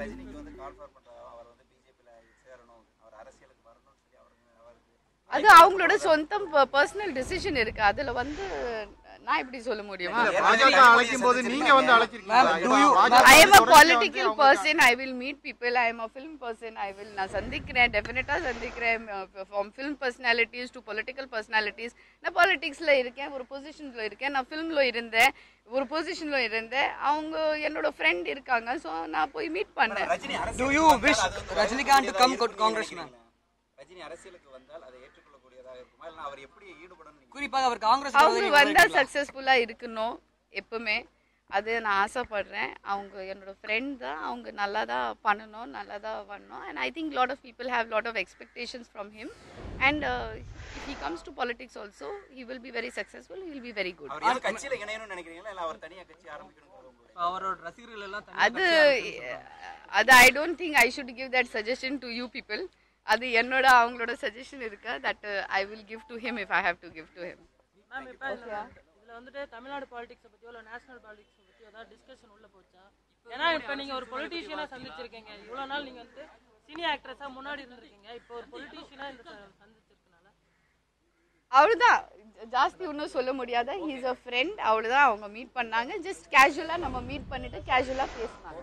ரஜினிக்கு வந்து call for பண்றாங்க அவர் வந்து பிஜேபியில சேரணும். அவர் அரசியலுக்கு வரணும்னு சொல்லி அவருக்கு அவருக்கு அது அவங்களோட சொந்தம் பர்சனல் டிசிஷன் இருக்கு. அதுல வந்து நான் எப்படி சொல்ல முடியுமா? பாஜக அழைக்கும் போது நீங்க வந்து ஐ எம் அ தொடர்ச்சியா வந்து பொலிட்டிக்கல் அவங்க- person I will meet people I am a film person I will நான் சந்திக்கிறேன். டெஃபினட்டாக சந்திக்கிறேன். From film personalities to political personalities நான் பாலிட்டிக்ஸில் இருக்கேன். ஒரு பொசிஷனில் இருக்கேன். நான் ஃபிலிமில் இருந்தேன். ஒரு பொசிஷனில் இருந்தேன். அவங்க என்னோட ஃப்ரெண்ட் இருக்காங்க. ஸோ நான் போய் மீட் பண்ணேன். ரஜினி Do அரசியலுக்கு you wish Rajinikanth to come Congress? Rajini அரசியலுக்கு வந்தால் அதை ஏற்றுக்கொள்ளக்கூடியதாக குறிப்பாக அவர் காங்கிரஸ் அவங்க வந்தால் சக்ஸஸ்ஃபுல்லாக இருக்கணும் எப்பவுமே. அது நான் ஆசைப்படுறேன். அவங்க என்னோட ஃப்ரெண்ட் தான். அவங்க நல்லா தான் பண்ணணும் நல்லா தான் பண்ணணும் and I think lot of people have lot of expectations from him and he comes to politics also he will be very successful he will be very good அவர் எது கட்சியில இணையணும்னு நினைக்கிறீங்களா? இல்லை அவர் தனியா கட்சி ஆரம்பிக்கணுங்கிறது உங்களுடைய அவரோட ரசிகர்கள் எல்லாம் அது அது I don't think I should give that suggestion to you people அது என்னோட அவங்களோட சஜஷன் இருக்கு? That I will give to him if I have to give to him ma'am இப்போ இதுல வந்துட்டு தமிழ்நாடு பாலிடிக்ஸை பத்தியோ இல்லை நேஷனல் பாலிடிக்ஸை பத்தியோ ஏதாவது டிஸ்கஷன் உள்ள போச்சா? ஏன்னா இப்போ நீங்க ஒரு பொலிட்டீஷியனா சந்திச்சிருக்கீங்க. இவ்வளவு நாள் நீங்க வந்து சீனியர் ஆக்ட்ரஸா முன்னாடி இருந்திருக்கீங்க. இப்போ ஒரு பொலிட்டீஷியனா இந்த சந்திச்சிருக்கனால. அவ்வளோதான் ஜாஸ்தி ஒன்றும் சொல்ல முடியாத. ஹீஸ் அ ஃப்ரெண்ட் அவ்வளோதான் அவங்க மீட் பண்ணாங்க. ஜஸ்ட் கேஷுவலாக நம்ம மீட் பண்ணிட்டு கேஷுவலாக பேசினாங்க.